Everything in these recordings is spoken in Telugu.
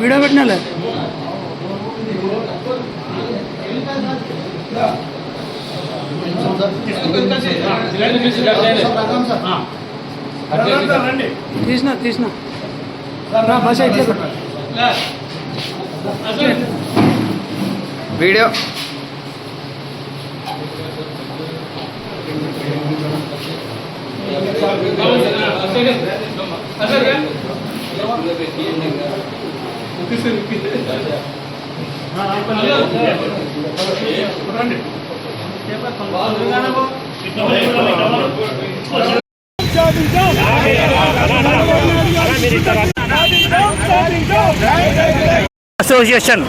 వీడియో పెట్టినాలే. తీసిన తీసిన. రా అయితే వీడియో పెట్టు. వీడియో అసోసియేషన్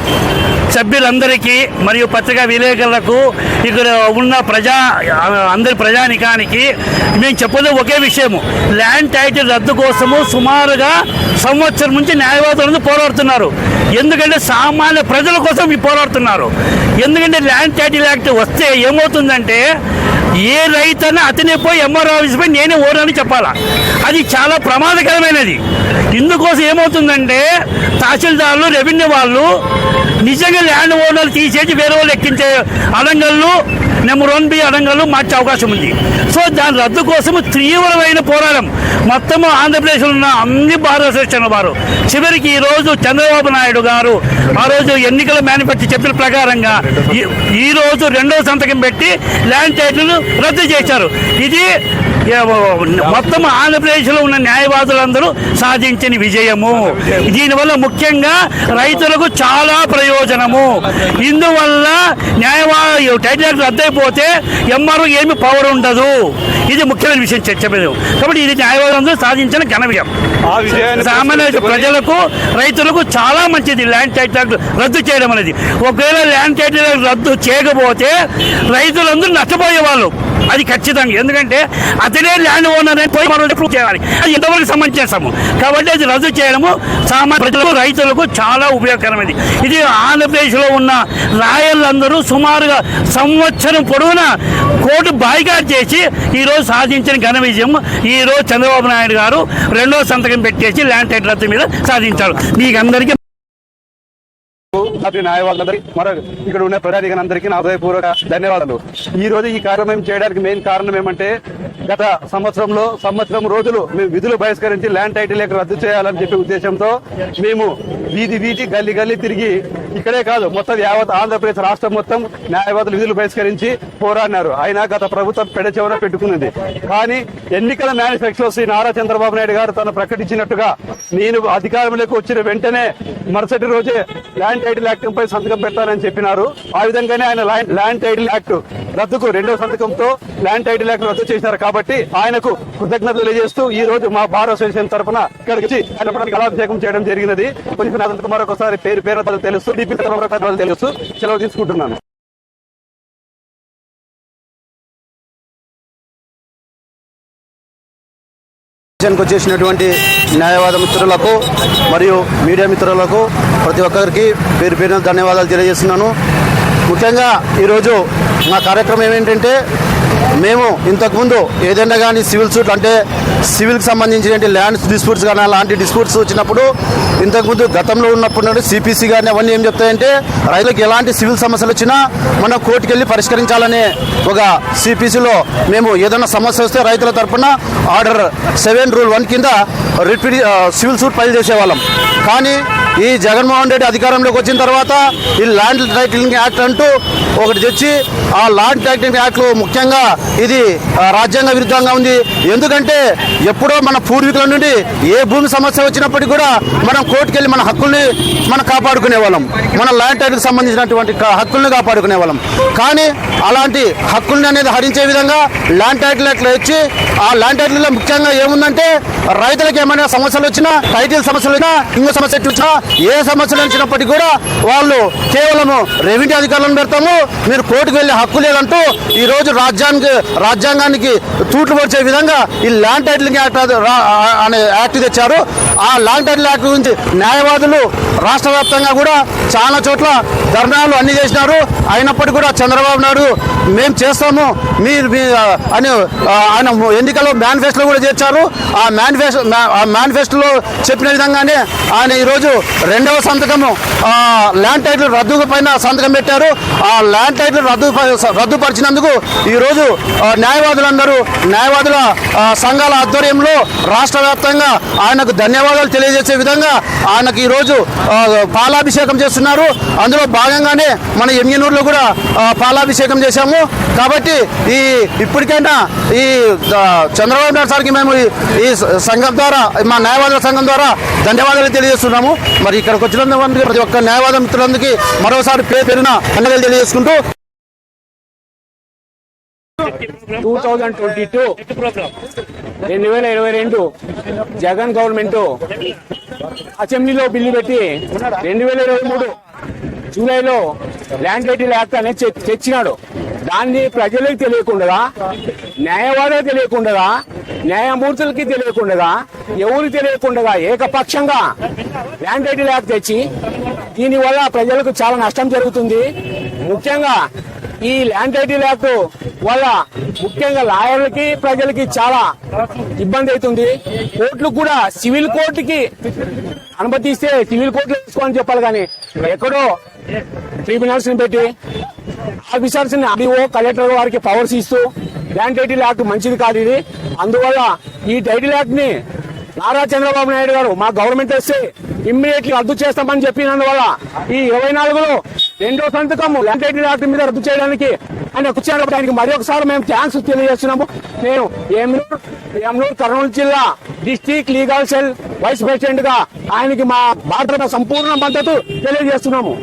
సభ్యులందరికీ మరియు పత్రికా విలేకరులకు ఇక్కడ ఉన్న ప్రజా అందరి ప్రజానికానికి మేము చెప్పేది ఒకే విషయము. ల్యాండ్ టైటిల్ రద్దు కోసము సుమారుగా సంవత్సరం నుంచి న్యాయవాదులను పోరాడుతున్నారు. ఎందుకంటే సామాన్య ప్రజల కోసం పోరాడుతున్నారు. ఎందుకంటే ల్యాండ్ టైటిల్ యాక్ట్ వస్తే ఏమవుతుందంటే ఏ రైతన్నా అతనే పోయి ఎంఆర్ ఆఫీస్ పోయి నేనే ఓనని చెప్పాలా? అది చాలా ప్రమాదకరమైనది. ఇందుకోసం ఏమవుతుందంటే తహసీల్దార్లు రెవెన్యూ వాళ్ళు నిజంగా ల్యాండ్ ఓనర్లు తీసేసి వేరే వాళ్ళు ఎక్కించే అలంగళ్ళు నెంబర్ వన్ బి అడంగాలు మార్చే అవకాశం ఉంది. సో దాని రద్దు కోసం తీవ్రమైన పోరాటం. మొత్తము ఆంధ్రప్రదేశ్లో ఉన్న అన్ని బార్ అసోసియేషన్ వారు చివరికి ఈరోజు చంద్రబాబు నాయుడు గారు ఆ రోజు ఎన్నికల మేనిఫెస్టో చెప్పిన ప్రకారంగా ఈ- ఈ రోజు రెండవ సంతకం పెట్టి ల్యాండ్ టైటిల్ రద్దు చేశారు. ఇది మొత్తం ఆంధ్రప్రదేశ్లో ఉన్న న్యాయవాదులందరూ సాధించిన విజయము. దీనివల్ల ముఖ్యంగా రైతులకు చాలా ప్రయోజనము. ఇందువల్ల న్యాయవా టైటిల్ రద్దయిపోతే ఎంఆర్ఓ ఏమి పవర్ ఉండదు. ఇది ముఖ్యమైన విషయం చెప్పలేదు కాబట్టి ఇది న్యాయవాదులందరూ సాధించిన ఘన విజయం సామాన్య ప్రజలకు రైతులకు చాలా మంచిది ల్యాండ్ టైటిల్ రద్దు చేయడం అనేది. ఒకవేళ ల్యాండ్ టైటిల్ రద్దు చేయకపోతే రైతులందరూ నష్టపోయేవాళ్ళు. అది ఖచ్చితంగా. ఎందుకంటే అతనే ల్యాండ్ ఓనర్ అని పోయి మనం ప్రూవ్ చేయాలి. అది ఎంతవరకు చేస్తాము కాబట్టి అది రద్దు చేయడము సామాన్య ప్రజలకు రైతులకు చాలా ఉపయోగకరమైనది. ఇది ఆంధ్రప్రదేశ్లో ఉన్న రాయలందరూ సుమారుగా సంవత్సరం పొడవునా కోర్టు బాయిగా చేసి ఈరోజు సాధించిన ఘన విజయం ఈరోజు చంద్రబాబు నాయుడు గారు రెండో సంతకం పెట్టేసి ల్యాండ్ టైటిల్ రద్దు మీద సాధించారు. మీకు అందరికీ పార్టీ న్యాయవాదులందరికీ మరో ఇక్కడ ఉన్న ప్రజానికనందరికీ నా హృదయపూర్వక ధన్యవాదాలు. ఈ రోజు ఈ కార్యక్రమం చేయడానికి మెయిన్ కారణం ఏమంటే గత సంవత్సరంలో సంవత్సరం రోజులు మేము విధులు బహిష్కరించి ల్యాండ్ టైటిల్ రద్దు చేయాలని చెప్పే ఉద్దేశంతో మేము వీధి వీధి గల్లీ గల్లీ తిరిగి ఇక్కడే కాదు మొత్తం యావత్ ఆంధ్రప్రదేశ్ రాష్ట్రం మొత్తం న్యాయవాదులు విధులు బహిష్కరించి పోరాడినారు. అయినా గత ప్రభుత్వం పెడ చివర పెట్టుకున్నది. కానీ ఎన్నికల మేనిఫెస్టో శ్రీ నారా చంద్రబాబు నాయుడు గారు తను ప్రకటించినట్టుగా నేను అధికారంలోకి వచ్చిన వెంటనే మరుసటి రోజే ల్యాండ్ టైటిల్ యాక్ట్ పై సంతకం పెడతానని చెప్పినారు. ఆ విధంగానే ఆయన ల్యాండ్- టైటిల్ యాక్ట్ రద్దుకు రెండో సంతకంతో ల్యాండ్ టైటిల్ యాక్ట్ రద్దు చేశారు కాబట్టి ఆయనకు కృతజ్ఞతలు తెలియజేస్తూ ఈ రోజు మా బార్ అసోసియేషన్ తరఫున ఇక్కడికి ఆయన కళాభిషేకం చేయడం జరిగినది. కొంచెం అతనికి మరొకసారి పేరు పేరు తెలుస్తుంది టీడీపీ డిపి సెలవు తీసుకుంటున్నాను. స్టేషన్కి వచ్చేసినటువంటి న్యాయవాద మిత్రులకు మరియు మీడియా మిత్రులకు ప్రతి ఒక్కరికి పేరు పేరున ధన్యవాదాలు తెలియజేస్తున్నాను. ముఖ్యంగా ఈరోజు మా కార్యక్రమం ఏమిటంటే మేము ఇంతకుముందు ఏదైనా కానీ సివిల్ సూట్ అంటే సివిల్కి సంబంధించిన ల్యాండ్ డిస్ప్యూట్స్ కానీ అలాంటి డిస్ప్యూట్స్ వచ్చినప్పుడు ఇంతకుముందు గతంలో ఉన్నప్పుడు సిపిసి కానీ అవన్నీ ఏం చెప్తాయంటే రైతులకు ఎలాంటి సివిల్ సమస్యలు వచ్చినా మనం కోర్టుకు వెళ్ళి పరిష్కరించాలనే ఒక సిపిసిలో మేము ఏదైనా సమస్య వస్తే రైతుల తరపున ఆర్డర్ సెవెన్ రూల్ వన్ కింద రిపీట్ సివిల్ సూట్ ఫైల్ చేసేవాళ్ళం. కానీ ఈ జగన్మోహన్ రెడ్డి అధికారంలోకి వచ్చిన తర్వాత ఈ ల్యాండ్ టైటిలింగ్ యాక్ట్ అంటూ ఒకటి తెచ్చి ఆ లాండ్ టైటిల్ యాక్ట్లు ముఖ్యంగా ఇది రాజ్యాంగ విరుద్ధంగా ఉంది. ఎందుకంటే ఎప్పుడో మన పూర్వీకుల నుండి ఏ భూమి సమస్య వచ్చినప్పటికీ కూడా మనం కోర్టుకెళ్ళి మన హక్కుల్ని మనం కాపాడుకునే వాళ్ళం మన ల్యాండ్ టైటిల్ సంబంధించినటువంటి హక్కుల్ని కాపాడుకునే వాళ్ళం కానీ అలాంటి హక్కుల్ని అనేది హరించే విధంగా ల్యాండ్ టైటిల్ అట్లా ఇచ్చి ఆ ల్యాండ్ టైటిల్లో ముఖ్యంగా ఏముందంటే రైతులకు ఏమైనా సమస్యలు వచ్చినా టైటిల్ సమస్యలు వచ్చినా ఇంకో సమస్య వచ్చినా ఏ సమస్యలు వచ్చినప్పటికీ కూడా వాళ్ళు కేవలం రెవెన్యూ అధికారులను పెడతాము. మీరు కోర్టుకు వెళ్ళి హక్కు లేదంటూ ఈ రోజు రాజ్యాంగ రాజ్యాంగానికి తూట్లు పొడిచే విధంగా ఈ ల్యాండ్ టైటిలింగ్ యాక్ట్ అనే యాక్ట్ తెచ్చారు. ఆ ల్యాండ్ టైటిల్ యాక్ట్ గురించి న్యాయవాదులు రాష్ట్ర వ్యాప్తంగా కూడా చాలా చోట్ల ధర్నాలు అన్ని చేసినారు. అయినప్పటికీ కూడా చంద్రబాబు నాయుడు మేము చేస్తాము. మీరు మీ అని ఆయన ఎన్నికల్లో మేనిఫెస్టో కూడా చేర్చారు. ఆ మేనిఫెస్టో ఆ మేనిఫెస్టోలో చెప్పిన విధంగానే ఆయన ఈరోజు రెండవ సంతకము ల్యాండ్ టైటిల్ రద్దు పైన సంతకం పెట్టారు. ఆ ల్యాండ్ టైటిల్ రద్దు రద్దుపరిచినందుకు ఈరోజు న్యాయవాదులందరూ న్యాయవాదుల సంఘాల ఆధ్వర్యంలో రాష్ట్ర వ్యాప్తంగా ఆయనకు ధన్యవాదాలు తెలియజేసే విధంగా ఆయనకు ఈరోజు పాలాభిషేకం చేస్తున్నారు. అందులో భాగంగానే మన ఎమ్మెనూరులో కూడా పాలాభిషేకం చేశాము. కాబట్టి ఈ ఇప్పటికైనా ఈ చంద్రబాబు నాయుడు సార్కి మేము ఈ- సంఘం ద్వారా మా న్యాయవాదుల సంఘం ద్వారా ధన్యవాదాలు తెలియజేస్తున్నాము. మరి ఇక్కడికి వచ్చినందుకు ప్రతి ఒక్క న్యాయవాద మిత్రులందరికీ మరోసారి పేరు పేరున ధన్యవాదాలు తెలియజేసుకుంటూ టూ థౌజండ్ ట్వంటీ టూ రెండు వేల ఇరవై రెండు జగన్ గవర్నమెంట్ అసెంబ్లీలో బిల్లు పెట్టి రెండు వేల ఇరవై మూడు జూలైలో ల్యాండ్ టైటిల్ యాక్ట్ అనేది తెచ్చినాడు. దాన్ని ప్రజలకు తెలియకుండా న్యాయవాదే తెలియకుండా న్యాయమూర్తులకి తెలియకుండా ఎవరికి తెలియకుండా ఏకపక్షంగా ల్యాండ్ టైటిల్ యాక్ట్ తెచ్చి దీనివల్ల ప్రజలకు చాలా నష్టం జరుగుతుంది. ముఖ్యంగా ఈ ల్యాండ్ టైటిల్ యాక్ట్ వల్ల ముఖ్యంగా లాయర్లకి ప్రజలకి చాలా ఇబ్బంది అవుతుంది. కోర్టులకు కూడా సివిల్ కోర్టుకి అనుమతి ఇస్తే సివిల్ కోర్టులో తీసుకోవాలని చెప్పాలి కానీ ఎక్కడో ట్రిబ్యునల్స్ని పెట్టి ఆఫీసర్స్ ఆర్డీఓ కలెక్టర్ వారికి పవర్స్ ఇస్తూ ల్యాండ్ టైటిల్ యాక్ట్ మంచిది కాదు ఇది. అందువల్ల ఈ టైటిల్ యాక్ట్ని నారా చంద్రబాబు నాయుడు గారు మా గవర్నమెంట్ వస్తే ఇమ్మీడియట్లీ రద్దు చేస్తామని చెప్పినందువల్ల ఈ ఇరవై నాలుగులో రెండో సంతకం ల్యాండ్ టైటిల్ యాక్ట్ మీద రద్దు చేయడానికి ఆయన కూర్చోడానికి ఆయనకి మరి ఒకసారి మేము థ్యాంక్స్ తెలియజేస్తున్నాము. నేను ఏమూరు ఏమూరు కర్నూలు జిల్లా డిస్టిక్ లీగల్ సెల్ వైస్ ప్రెసిడెంట్గా ఆయనకి మా భారత సంపూర్ణ మద్దతు తెలియజేస్తున్నాము.